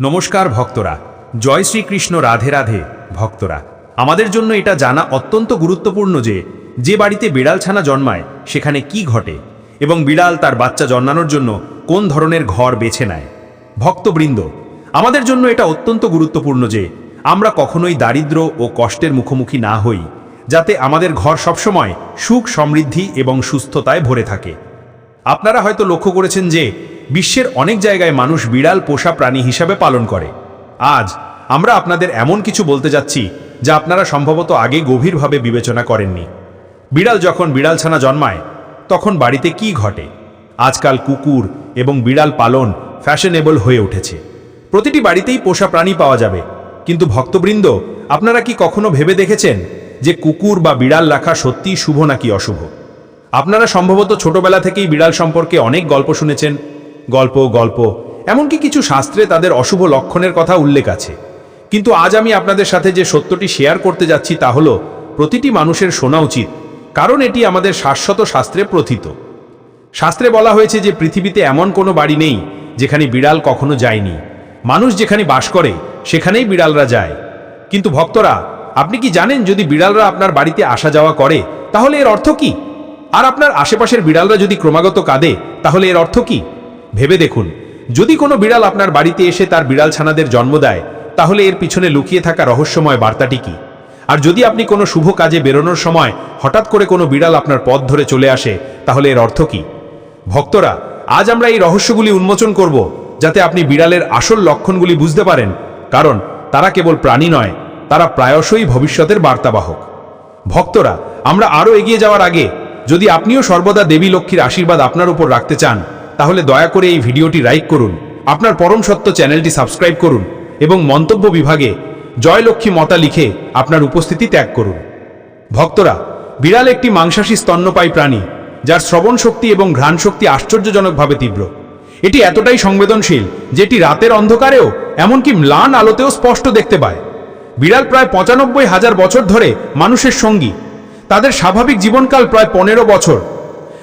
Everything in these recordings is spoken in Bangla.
নমস্কার ভক্তরা। জয় শ্রীকৃষ্ণ রাধে রাধে ভক্তরা। আমাদের জন্য এটা জানা অত্যন্ত গুরুত্বপূর্ণ যে যে বাড়িতে বিড়াল ছানা জন্মায়, সেখানে কি ঘটে এবং বিড়াল তার বাচ্চা জন্মানোর জন্য কোন ধরনের ঘর বেছে নেয়। ভক্তবৃন্দ, আমাদের জন্য এটা অত্যন্ত গুরুত্বপূর্ণ যে, আমরা কখনোই দারিদ্র ও কষ্টের মুখোমুখি না হই, যাতে আমাদের ঘর সবসময় সুখ সমৃদ্ধি এবং সুস্থতায় ভরে থাকে। আপনারা হয়তো লক্ষ্য করেছেন যে বিশ্বের অনেক জায়গায় মানুষ বিড়াল পোষা প্রাণী হিসাবে পালন করে। আজ আমরা আপনাদের এমন কিছু বলতে যাচ্ছি, যা আপনারা সম্ভবত আগে গভীরভাবে বিবেচনা করেননি। বিড়াল যখন বিড়ালছানা জন্মায়, তখন বাড়িতে কি ঘটে? আজকাল কুকুর এবং বিড়াল পালন ফ্যাশনেবল হয়ে উঠেছে। প্রতিটি বাড়িতেই পোষা প্রাণী পাওয়া যাবে। কিন্তু ভক্তবৃন্দ, আপনারা কি কখনো ভেবে দেখেছেন যে কুকুর বা বিড়াল রাখা সত্যিই শুভ নাকি অশুভ? আপনারা সম্ভবত ছোটবেলা থেকেই বিড়াল সম্পর্কে অনেক গল্প শুনেছেন গল্প গল্প। এমনকি কিছু শাস্ত্রে তাদের অশুভ লক্ষণের কথা উল্লেখ আছে। কিন্তু আজ আমি আপনাদের সাথে যে সত্যটি শেয়ার করতে যাচ্ছি তা হলো, প্রতিটি মানুষের শোনা উচিত, কারণ এটি আমাদের শাশ্বত শাস্ত্রে প্রথিত। শাস্ত্রে বলা হয়েছে যে পৃথিবীতে এমন কোনো বাড়ি নেই, যেখানে বিড়াল কখনো যায়নি। মানুষ যেখানে বাস করে, সেখানেই বিড়ালরা যায়। কিন্তু ভক্তরা, আপনি কি জানেন যদি বিড়ালরা আপনার বাড়িতে আসা যাওয়া করে, তাহলে এর অর্থ কি? আর আপনার আশেপাশের বিড়ালরা যদি ক্রমাগত কাঁদে, তাহলে এর অর্থ কি? ভেবে দেখুন, যদি কোনো বিড়াল আপনার বাড়িতে এসে তার বিড়াল ছানাদের জন্ম দেয়, তাহলে এর পিছনে লুকিয়ে থাকা রহস্যময় বার্তাটি কি? আর যদি আপনি কোনো শুভ কাজে বেরোনোর সময় হঠাৎ করে কোনো বিড়াল আপনার পথ ধরে চলে আসে, তাহলে এর অর্থ কি? ভক্তরা, আজ আমরা এই রহস্যগুলি উন্মোচন করব, যাতে আপনি বিড়ালের আসল লক্ষণগুলি বুঝতে পারেন, কারণ তারা কেবল প্রাণী নয়, তারা প্রায়শই ভবিষ্যতের বার্তাবাহক। ভক্তরা, আমরা আরও এগিয়ে যাওয়ার আগে, যদি আপনিও সর্বদা দেবী লক্ষ্মীর আশীর্বাদ আপনার উপর রাখতে চান তাহলে দয়া করে এই ভিডিওটি লাইক করুন। আপনার পরম সত্য চ্যানেলটি সাবস্ক্রাইব করুন এবং মন্তব্য বিভাগে জয় লক্ষ্মী মতা লিখে আপনার উপস্থিতি ত্যাগ করুন। ভক্তরা, বিড়াল একটি মাংসাশী স্তন্যপায়ী প্রাণী, যার শ্রবণ শক্তি এবং ঘ্রাণ শক্তি আশ্চর্যজনকভাবে তীব্র। এটি এতটাই সংবেদনশীল যেটি রাতের অন্ধকারেও, এমনকি ম্লান আলোতেও স্পষ্ট দেখতে পায়। বিড়াল প্রায় পঁচানব্বই হাজার বছর ধরে মানুষের সঙ্গী। তাদের স্বাভাবিক জীবনকাল প্রায় পনেরো বছর।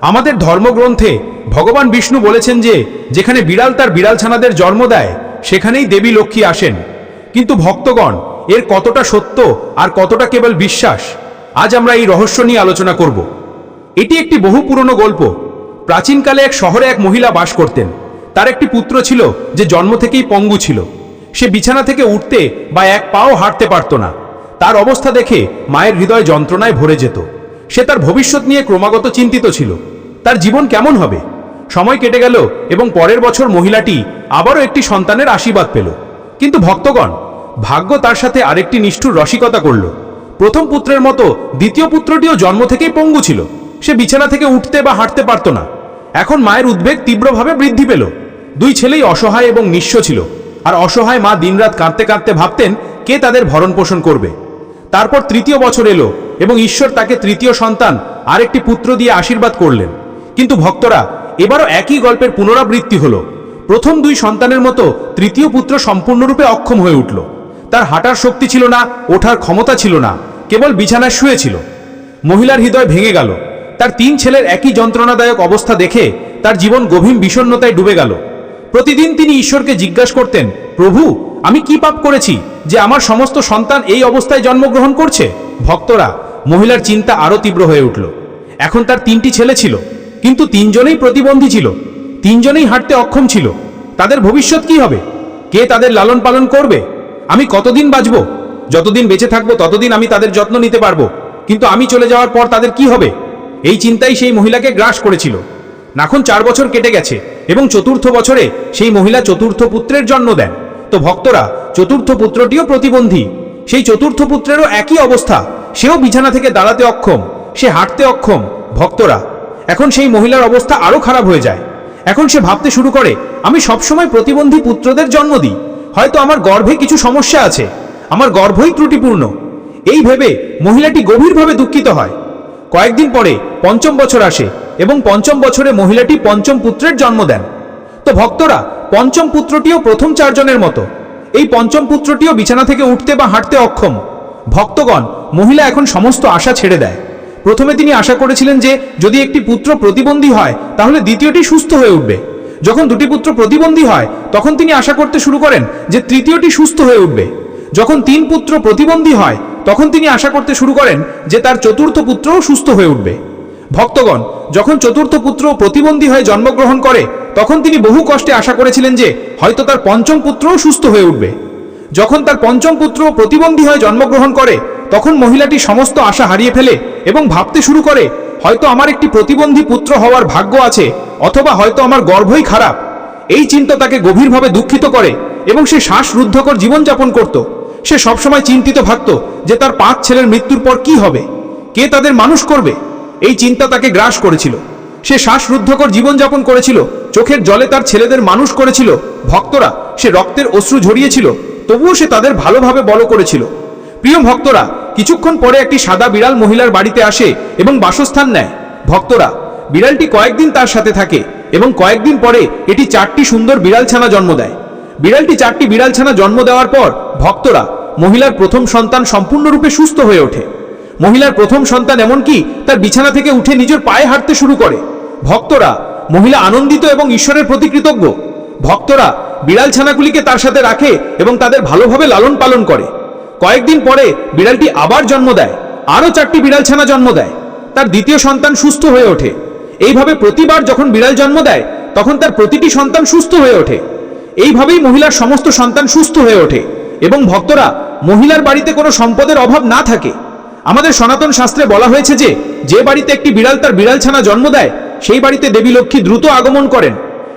আমাদের ধর্মগ্রন্থে ভগবান বিষ্ণু বলেছেন যে, যেখানে বিড়াল তার বিড়ালছানাদের জন্ম দেয়, সেখানেই দেবী লক্ষ্মী আসেন। কিন্তু ভক্তগণ, এর কতটা সত্য আর কতটা কেবল বিশ্বাস, আজ আমরা এই রহস্য নিয়ে আলোচনা করব। এটি একটি বহু পুরনো গল্প। প্রাচীনকালে এক শহরে এক মহিলা বাস করতেন। তার একটি পুত্র ছিল, যে জন্ম থেকেই পঙ্গু ছিল। সে বিছানা থেকে উঠতে বা এক পাও হাঁটতে পারত না। তার অবস্থা দেখে মায়ের হৃদয় যন্ত্রণায় ভরে যেত। সে তার ভবিষ্যৎ নিয়ে ক্রমাগত চিন্তিত ছিল। তার জীবন কেমন হবে? সময় কেটে গেল এবং পরের বছর মহিলাটি আবারও একটি সন্তানের আশীর্বাদ পেল। কিন্তু ভক্তগণ, ভাগ্য তার সাথে আরেকটি নিষ্ঠুর রসিকতা করল। প্রথম পুত্রের মতো দ্বিতীয় পুত্রটিও জন্ম থেকেই পঙ্গু ছিল। সে বিছানা থেকে উঠতে বা হাঁটতে পারত না। এখন মায়ের উদ্বেগ তীব্রভাবে বৃদ্ধি পেল। দুই ছেলেই অসহায় এবং নিঃস্ব ছিল। আর অসহায় মা দিনরাত কাঁদতে কাঁদতে ভাবতেন কে তাদের ভরণ পোষণ করবে। তারপর তৃতীয় বছর এলো এবং ঈশ্বর তাকে তৃতীয় সন্তান, আরেকটি পুত্র দিয়ে আশীর্বাদ করলেন। কিন্তু ভক্তরা, এবারও একই গল্পের পুনরাবৃত্তি হলো। প্রথম দুই সন্তানের মতো তৃতীয় পুত্র সম্পূর্ণরূপে অক্ষম হয়ে উঠল। তার হাঁটার শক্তি ছিল না, ওঠার ক্ষমতা ছিল না, কেবল বিছানায় শুয়েছিল মহিলার হৃদয় ভেঙে গেল। তার তিন ছেলের একই যন্ত্রণাদায়ক অবস্থা দেখে তার জীবন গভীর বিষণ্ণতায় ডুবে গেল। প্রতিদিন তিনি ঈশ্বরকে জিজ্ঞাসা করতেন, প্রভু, আমি কি পাপ করেছি যে আমার সমস্ত সন্তান এই অবস্থায় জন্মগ্রহণ করছে? ভক্তরা মহিলার চিন্তা আরও তীব্র হয়ে উঠল। এখন তার তিনটি ছেলে ছিল, কিন্তু তিনজনেই প্রতিবন্ধী ছিল, তিনজনেই হাঁটতে অক্ষম ছিল। তাদের ভবিষ্যৎ কি হবে? কে তাদের লালন পালন করবে? আমি কতদিন বাঁচব? যতদিন বেঁচে থাকব, ততদিন আমি তাদের যত্ন নিতে পারব। কিন্তু আমি চলে যাওয়ার পর তাদের কি হবে? এই চিন্তাই সেই মহিলাকে গ্রাস করেছিল। এখন চার বছর কেটে গেছে এবং চতুর্থ বছরে সেই মহিলা চতুর্থ পুত্রের জন্ম দেন। তো ভক্তরা, চতুর্থ পুত্রটিও প্রতিবন্ধী। সেই চতুর্থ পুত্রেরও একই অবস্থা। সেও বিছানা থেকে দাঁড়াতে অক্ষম, সে হাঁটতে অক্ষম, ভক্তরা। এখন সেই মহিলার অবস্থা আরও খারাপ হয়ে যায়। এখন সে ভাবতে শুরু করে, আমি সবসময় প্রতিবন্ধী পুত্রদের জন্ম দিই। হয়তো আমার গর্ভে কিছু সমস্যা আছে। আমার গর্ভই ত্রুটিপূর্ণ। এই ভেবে মহিলাটি গভীরভাবে দুঃখিত হয়। কয়েকদিন পরে পঞ্চম বছর আসে এবং পঞ্চম বছরে মহিলাটি পঞ্চম পুত্রের জন্ম দেন। তো ভক্তরা, পঞ্চম পুত্রটিও প্রথম চারজনের মতো। এই পঞ্চম পুত্রটিও বিছানা থেকে উঠতে বা হাঁটতে অক্ষম। ভক্তগণ, মহিলা এখন সমস্ত আশা ছেড়ে দেয়। প্রথমে তিনি আশা করেছিলেন যে, যদি একটি পুত্র প্রতিবন্ধী হয়, তাহলে দ্বিতীয়টি সুস্থ হয়ে উঠবে। যখন দুটি পুত্র প্রতিবন্ধী হয়, তখন তিনি আশা করতে শুরু করেন যে, তৃতীয়টি সুস্থ হয়ে উঠবে। যখন তিন পুত্র প্রতিবন্ধী হয়, তখন তিনি আশা করতে শুরু করেন যে, তার চতুর্থ পুত্রও সুস্থ হয়ে উঠবে। ভক্তগণ, যখন চতুর্থ পুত্র প্রতিবন্ধী হয়ে জন্মগ্রহণ করে, তখন তিনি বহু কষ্টে আশা করেছিলেন যে, হয়তো তার পঞ্চম পুত্রও সুস্থ হয়ে উঠবে। যখন তার পঞ্চম পুত্র প্রতিবন্ধী হয়ে জন্মগ্রহণ করে, তখন মহিলাটি সমস্ত আশা হারিয়ে ফেলে এবং ভাবতে শুরু করে, হয়তো আমার একটি প্রতিবন্ধী পুত্র হওয়ার ভাগ্য আছে, অথবা হয়তো আমার গর্ভই খারাপ। এই চিন্তা তাকে গভীরভাবে দুঃখিত করে এবং সে শ্বাসরুদ্ধকর জীবনযাপন করত। সে সবসময় চিন্তিত ভাবত যে তার পাঁচ ছেলের মৃত্যুর পর কি হবে, কে তাদের মানুষ করবে? এই চিন্তা তাকে গ্রাস করেছিল। সে শ্বাসরুদ্ধকর জীবনযাপন করেছিল, চোখের জলে তার ছেলেদের মানুষ করেছিল, ভক্তরা সে রক্তের অশ্রু ঝরিয়েছিল তবুও সে তাদের ভালোভাবে বড় করেছিল। প্রিয় ভক্তরা, কিছুক্ষণ পরে একটি সাদা বিড়াল মহিলার বাড়িতে আসে এবং বাসস্থান নেয়। ভক্তরা, বিড়ালটি কয়েকদিন তার সাথে থাকে এবং কয়েকদিন পরে এটি চারটি সুন্দর বিড়ালছানা জন্ম দেয়। বিড়ালটি চারটি বিড়ালছানা জন্ম দেওয়ার পর ভক্তরা মহিলার প্রথম সন্তান সম্পূর্ণরূপে সুস্থ হয়ে ওঠে। মহিলার প্রথম সন্তান এমনকি তার বিছানা থেকে উঠে নিজের পায়ে হাঁটতে শুরু করে। ভক্তরা, মহিলা আনন্দিত এবং ঈশ্বরের প্রতি কৃতজ্ঞ। ভক্তরা বিড়াল ছানাগুলিকে তার সাথে রাখে এবং তাদের ভালোভাবে লালন পালন করে। কয়েকদিন পরে বিড়ালটি আবার জন্ম দেয়। আরও চারটি বিড়াল ছানা জন্ম দেয়। তার দ্বিতীয় সন্তান সুস্থ হয়ে ওঠে। এইভাবে প্রতিবার যখন বিড়াল জন্ম দেয়, তখন তার প্রতিটি সন্তান সুস্থ হয়ে ওঠে। এইভাবেই মহিলার সমস্ত সন্তান সুস্থ হয়ে ওঠে এবং ভক্তরা মহিলার বাড়িতে কোনো সম্পদের অভাব না থাকে। আমাদের সনাতন শাস্ত্রে বলা হয়েছে যে যে বাড়িতে একটি বিড়াল তার বিড়ালছানা জন্ম দেয়, সেই বাড়িতে দেবী লক্ষ্মী দ্রুত আগমন করেন।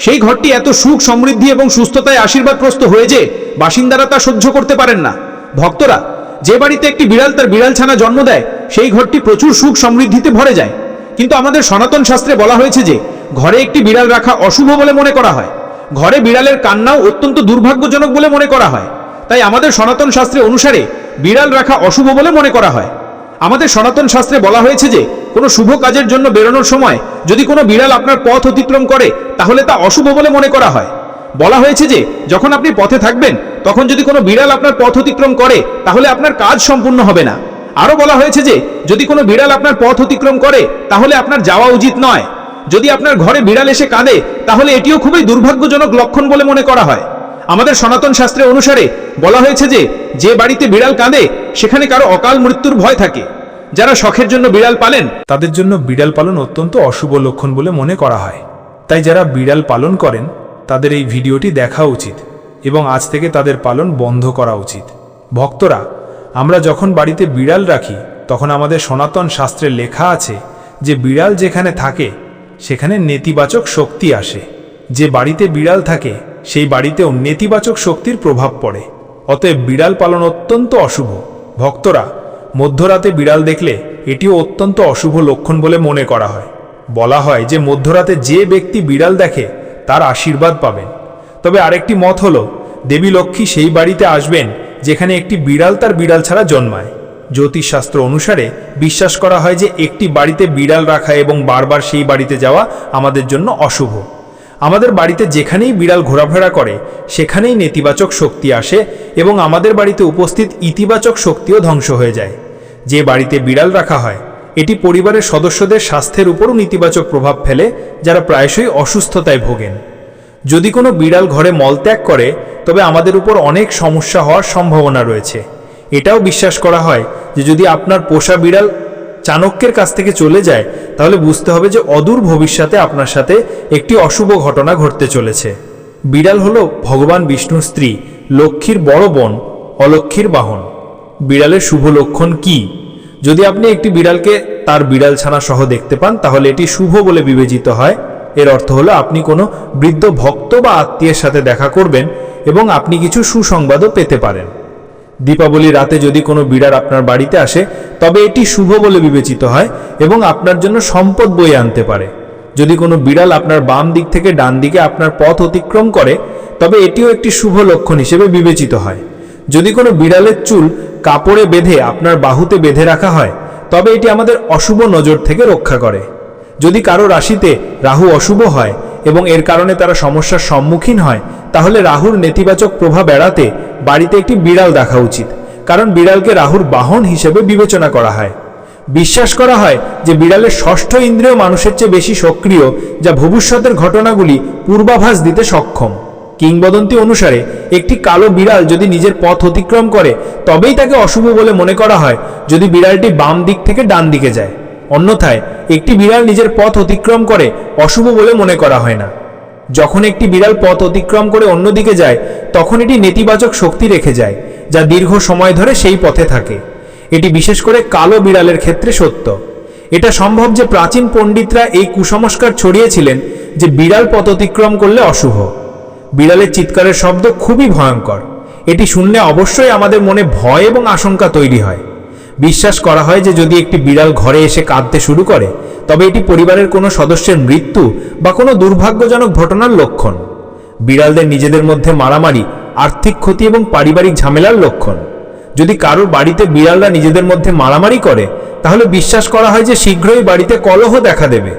সেই ঘরটি এত সুখ, সমৃদ্ধি এবং সুস্থতায় আশীর্বাদপ্রস্ত হয়ে যে বাসিন্দারা তা সহ্য করতে পারেন না। ভক্তরা, যে বাড়িতে একটি বিড়াল তার বিড়াল ছানা জন্ম দেয়, সেই ঘরটি প্রচুর সুখ, সমৃদ্ধিতে ভরে যায়। কিন্তু আমাদের সনাতন শাস্ত্রে বলা হয়েছে যে, ঘরে একটি বিড়াল রাখা অশুভ বলে মনে করা হয়। ঘরে বিড়ালের কান্নাও অত্যন্ত দুর্ভাগ্যজনক বলে মনে করা হয়। তাই আমাদের সনাতন শাস্ত্রে অনুসারে, বিড়াল রাখা অশুভ বলে মনে করা হয়। আমাদের সনাতন শাস্ত্রে বলা হয়েছে যে কোনো শুভ কাজের জন্য বেরোনোর সময় যদি কোনো বিড়াল আপনার পথ অতিক্রম করে, তাহলে তা অশুভ বলে মনে করা হয়। বলা হয়েছে যে, যখন আপনি পথে থাকবেন, তখন যদি কোনো বিড়াল আপনার পথ অতিক্রম করে, তাহলে আপনার কাজ সম্পূর্ণ হবে না। আরও বলা হয়েছে যে, যদি কোনো বিড়াল আপনার পথ অতিক্রম করে, তাহলে আপনার যাওয়া উচিত নয়। যদি আপনার ঘরে বিড়াল এসে কাঁদে, তাহলে এটিও খুবই দুর্ভাগ্যজনক লক্ষণ বলে মনে করা হয়। আমাদের সনাতন শাস্ত্রে অনুসারে বলা হয়েছে যে যে বাড়িতে বিড়াল কাঁদে, সেখানে কারও অকাল মৃত্যুর ভয় থাকে। যারা শখের জন্য বিড়াল পালেন। তাদের জন্য বিড়াল পালন অত্যন্ত অশুভ লক্ষণ বলে মনে করা হয়। তাই যারা বিড়াল পালন করেন, তাদের এই ভিডিওটি দেখা উচিত এবং আজ থেকে তাদের পালন বন্ধ করা উচিত। ভক্তরা, আমরা যখন বাড়িতে বিড়াল রাখি, তখন আমাদের সনাতন শাস্ত্রে লেখা আছে যে বিড়াল যেখানে থাকে, সেখানে নেতিবাচক শক্তি আসে। যে বাড়িতে বিড়াল থাকে, সেই বাড়িতেও নেতিবাচক শক্তির প্রভাব পড়ে। অতএব বিড়াল পালন অত্যন্ত অশুভ। ভক্তরা মধ্যরাতে বিড়াল দেখলে এটিও অত্যন্ত অশুভ লক্ষণ বলে মনে করা হয়। বলা হয় যে মধ্যরাতে যে ব্যক্তি বিড়াল দেখে, তার আশীর্বাদ পাবেন। তবে আরেকটি মত হল, দেবী লক্ষ্মী সেই বাড়িতে আসবেন যেখানে একটি বিড়াল তার বিড়াল ছাড়া জন্মায়। জ্যোতিষশাস্ত্র অনুসারে বিশ্বাস করা হয় যে একটি বাড়িতে বিড়াল রাখা এবং বারবার সেই বাড়িতে যাওয়া আমাদের জন্য অশুভ। আমাদের বাড়িতে যেখানেই বিড়াল ঘোরাফেরা করে, সেখানেই নেতিবাচক শক্তি আসে এবং আমাদের বাড়িতে উপস্থিত ইতিবাচক শক্তিও ধ্বংস হয়ে যায়। যে বাড়িতে বিড়াল রাখা হয়, এটি পরিবারের সদস্যদের স্বাস্থ্যের উপরও নেতিবাচক প্রভাব ফেলে, যারা প্রায়শই অসুস্থতায় ভোগেন। যদি কোনো বিড়াল ঘরে মলত্যাগ করে, তবে আমাদের উপর অনেক সমস্যা হওয়ার সম্ভাবনা রয়েছে। এটাও বিশ্বাস করা হয় যে যদি আপনার পোষা বিড়াল চাণক্যের কাছ থেকে চলে যায়, তাহলে বুঝতে হবে যে অদূর ভবিষ্যতে আপনার সাথে একটি অশুভ ঘটনা ঘটতে চলেছে। বিড়াল হলো ভগবান বিষ্ণুর স্ত্রী, লক্ষ্মীর বড় বোন, অলক্ষ্মীর বাহন। বিড়ালের শুভ লক্ষণ কি? যদি আপনি একটি বিড়ালকে তার বিড়াল ছানা সহ দেখতে পান, তাহলে এটি শুভ বলে বিবেচিত হয়। এর অর্থ হলো আপনি কোনো বৃদ্ধ ভক্ত বা আত্মীয়ের সাথে দেখা করবেন এবং আপনি কিছু সুসংবাদও পেতে পারেন। দীপাবলি রাতে যদি কোনো বিড়াল আপনার বাড়িতে আসে, তবে এটি শুভ বলে বিবেচিত হয় এবং আপনার জন্য সম্পদ বয়ে আনতে পারে। যদি কোনো বিড়াল আপনার বাম দিক থেকে ডান দিকে আপনার পথ অতিক্রম করে, তবে এটিও একটি শুভ লক্ষণ হিসেবে বিবেচিত হয়। যদি কোনো বিড়ালের চুল কাপড়ে বেঁধে আপনার বাহুতে বেঁধে রাখা হয়, তবে এটি আমাদের অশুভ নজর থেকে রক্ষা করে। যদি কারও রাশিতে রাহু অশুভ হয় এবং এর কারণে তারা সমস্যার সম্মুখীন হয় তাহলে রাহুর নেতিবাচক প্রভাব এড়াতে বাড়িতে একটি বিড়াল দেখা উচিত। কারণ বিড়ালকে রাহুর বাহন হিসেবে বিবেচনা করা হয়। বিশ্বাস করা হয় যে বিড়ালের ষষ্ঠ ইন্দ্রিয় মানুষের চেয়ে বেশি সক্রিয়, যা ভবিষ্যতের ঘটনাগুলি পূর্বাভাস দিতে সক্ষম। কিংবদন্তি অনুসারে, একটি কালো বিড়াল যদি নিজের পথ অতিক্রম করে, তবেই তাকে অশুভ বলে মনে করা হয় যদি বিড়ালটি বাম দিক থেকে ডান দিকে যায়। অন্যথায়, একটি বিড়াল নিজের পথ অতিক্রম করে অশুভ বলে মনে করা হয় না। যখন একটি বিড়াল পথ অতিক্রম করে অন্যদিকে যায়, তখন এটি নেতিবাচক শক্তি রেখে যায়, যা দীর্ঘ সময় ধরে সেই পথে থাকে। এটি বিশেষ করে কালো বিড়ালের ক্ষেত্রে সত্য। এটা সম্ভব যে প্রাচীন পণ্ডিতরা এই কুসংস্কার ছড়িয়েছিলেন যে বিড়াল পথ অতিক্রম করলে অশুভ। বিড়ালের চিৎকারের শব্দ খুবই ভয়ঙ্কর। এটি শুনলে অবশ্যই আমাদের মনে ভয় এবং আশঙ্কা তৈরি হয়। বিশ্বাস করা হয় যে যদি একটি বিড়াল ঘরে এসে কাঁদতে শুরু করে, তবে এটি পরিবারের কোনো সদস্যের মৃত্যু বা কোনো দুর্ভাগ্যজনক ঘটনার লক্ষণ। বিড়ালদের নিজেদের মধ্যে মারামারি, আর্থিক ক্ষতি এবং পারিবারিক ঝামেলার লক্ষণ। যদি কারোর বাড়িতে বিড়ালরা নিজেদের মধ্যে মারামারি করে, তাহলে বিশ্বাস করা হয় যে শীঘ্রই বাড়িতে কলহ দেখা দেবে।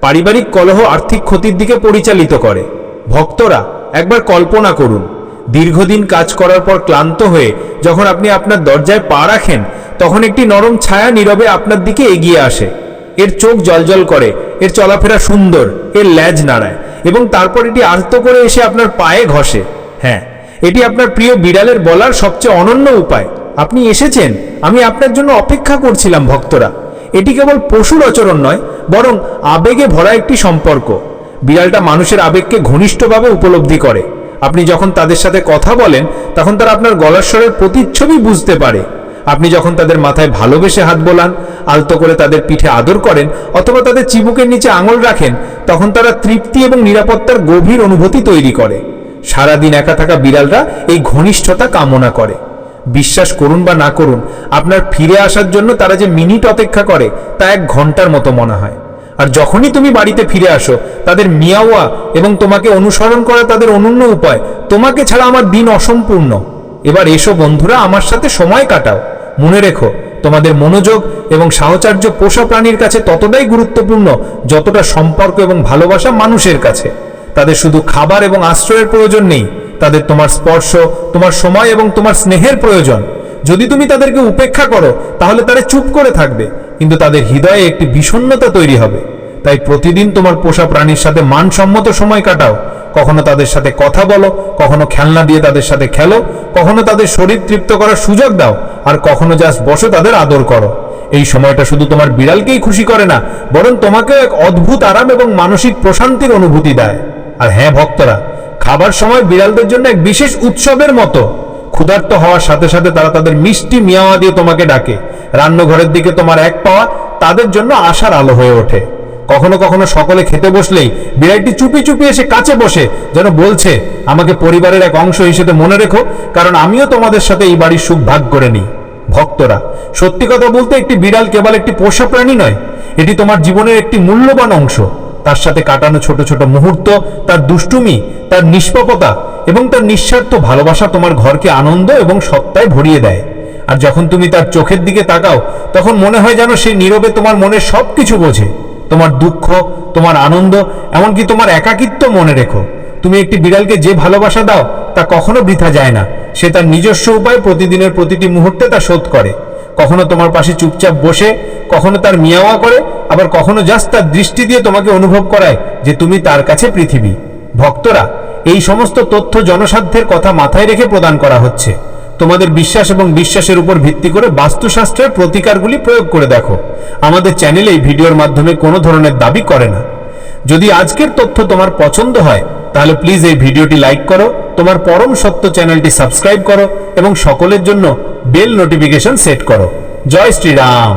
পারিবারিক কলহ আর্থিক ক্ষতির দিকে পরিচালিত করে। ভক্তরা, একবার কল্পনা করুন। দীর্ঘদিন কাজ করার পর ক্লান্ত হয়ে, যখন আপনি আপনার দরজায় পা রাখেন তখন একটি নরম ছায়া নীরবে আপনার দিকে এগিয়ে আসে। এর চোখ জলজল করে, এর চলাফেরা সুন্দর, এর ল্যাজ নাড়ায় এবং তারপর এটি আলতো করে এসে আপনার পায়ে ঘষে। হ্যাঁ এটি আপনার প্রিয় বিড়ালের বলার সবচেয়ে অনন্য উপায়। আপনি এসেছেন, আমি আপনার জন্য অপেক্ষা করছিলাম ভক্তরা। এটি কেবল পশুর আচরণ নয়, বরং আবেগে ভরা একটি সম্পর্ক। বিড়ালটা মানুষের আবেগকে ঘনিষ্ঠভাবে উপলব্ধি করে। আপনি যখন তাদের সাথে কথা বলেন, তখন তারা আপনার গলার স্বরের প্রতিচ্ছবি বুঝতে পারে। আপনি যখন তাদের মাথায় ভালোবেসে হাত বোলান, আলতো করে তাদের পিঠে আদর করেন, অথবা তাদের চিবুকের নিচে আঙুল রাখেন, তখন তারা তৃপ্তি এবং নিরাপত্তার গভীর অনুভূতি তৈরি করে। সারাদিন একা থাকা বিড়ালরা এই ঘনিষ্ঠতা কামনা করে। বিশ্বাস করুন বা না করুন, আপনার ফিরে আসার জন্য তারা যে মিনিট অপেক্ষা করে, তা এক ঘণ্টার মতো মনে হয়। আর যখনই তুমি বাড়িতে ফিরে আসো, তাদের মিয়াওয়া এবং তোমাকে অনুসরণ করা তাদের অনন্য উপায়, তোমাকে ছাড়া আমার দিন অসম্পূর্ণ। এবার এসো বন্ধুরা, আমার সাথে সময় কাটাও। মনে রেখো, তোমাদের মনোযোগ এবং সাহচার্য পোষা প্রাণীর কাছে ততটাই গুরুত্বপূর্ণ যতটা সম্পর্ক এবং ভালোবাসা মানুষের কাছে। তাদের শুধু খাবার এবং আশ্রয়ের প্রয়োজন নেই, তাদের তোমার স্পর্শ, তোমার সময় এবং তোমার স্নেহের প্রয়োজন। যদি তুমি তাদেরকে উপেক্ষা করো, তাহলে তারা চুপ করে থাকবে, কিন্তু তাদের হৃদয়ে একটি বিষণ্নতা তৈরি হবে। তাই প্রতিদিন তোমার পোষা প্রাণীর সাথে মানসম্মত সময় কাটাও। কখনো তাদের সাথে কথা বলো, কখনো খেলনা দিয়ে তাদের সাথে খেলো, কখনো তাদের শরীর তৃপ্ত করার সুযোগ দাও, আর কখনো জাস্ট বসে তাদের আদর করো। এই সময়টা শুধু তোমার বিড়ালকেই খুশি করে না, বরং তোমাকেও এক অদ্ভুত আরাম এবং মানসিক প্রশান্তির অনুভূতি দেয়। আর হ্যাঁ ভক্তরা, খাবার সময় বিড়ালদের জন্য এক বিশেষ উৎসবের মতো। ক্ষুধার্ত হওয়ার সাথে সাথে তারা তাদের মিষ্টি মিয়াওয়া দিয়ে তোমাকে ডাকে। রান্নাঘরের দিকে তোমার এক পাওয়া তাদের জন্য আশার আলো হয়ে ওঠে। কখনো কখনো সকলে খেতে বসলেই বিড়ালটি চুপি চুপি এসে কাছে বসে, যেন বলছে, আমাকে পরিবারের এক অংশ হিসেবে মনে রেখো, কারণ আমিও তোমাদের সাথে এই বাড়ির সুখ ভাগ করে নিই। ভক্তরা, সত্যি কথা বলতে একটি বিড়াল কেবল একটি পোষা প্রাণী নয়, এটি তোমার জীবনের একটি মূল্যবান অংশ। তার সাথে কাটানো ছোট ছোট মুহূর্ত, তার দুষ্টুমি, তার নিষ্পাপতা এবং তার নিঃস্বার্থ ভালোবাসা তোমার ঘরকে আনন্দ এবং সত্তায় ভরিয়ে দেয়। আর যখন তুমি তার চোখের দিকে তাকাও, তখন মনে হয় যেন সে নীরবে তোমার মনের সব কিছু বোঝে। তোমার দুঃখ, তোমার আনন্দ, এমনকি তোমার একাকিত্ব মনে রেখো। তুমি একটি বিড়ালকে যে ভালোবাসা দাও, তা কখনো বৃথা যায় না। সে তার নিজস্ব উপায়ে প্রতিদিনের প্রতিটি মুহূর্তে তা শোধ করে। কখনো তোমার পাশে চুপচাপ বসে, কখনো তার মিয়াওয়া করে, আবার কখনো জাস্ট তার দৃষ্টি দিয়ে তোমাকে অনুভব করায় যে তুমি তার কাছে পৃথিবী। ভক্তরা, এই সমস্ত তথ্য জনসাধ্যের কথা মাথায় রেখে প্রদান করা হচ্ছে। তোমাদের বিশ্বাস এবং বিশ্বাসের উপর ভিত্তি করে বাস্তুশাস্ত্রের প্রতিকারগুলি প্রয়োগ করে দেখো। আমাদের চ্যানেল এই ভিডিওর মাধ্যমে কোনো ধরনের দাবি করে না। যদি আজকের তথ্য তোমার পছন্দ হয়, তাহলে প্লিজ এই ভিডিওটি লাইক করো, তোমার পরম সত্য চ্যানেলটি সাবস্ক্রাইব করো এবং সকলের জন্য বেল নোটিফিকেশন সেট করো। জয় শ্রীরাম!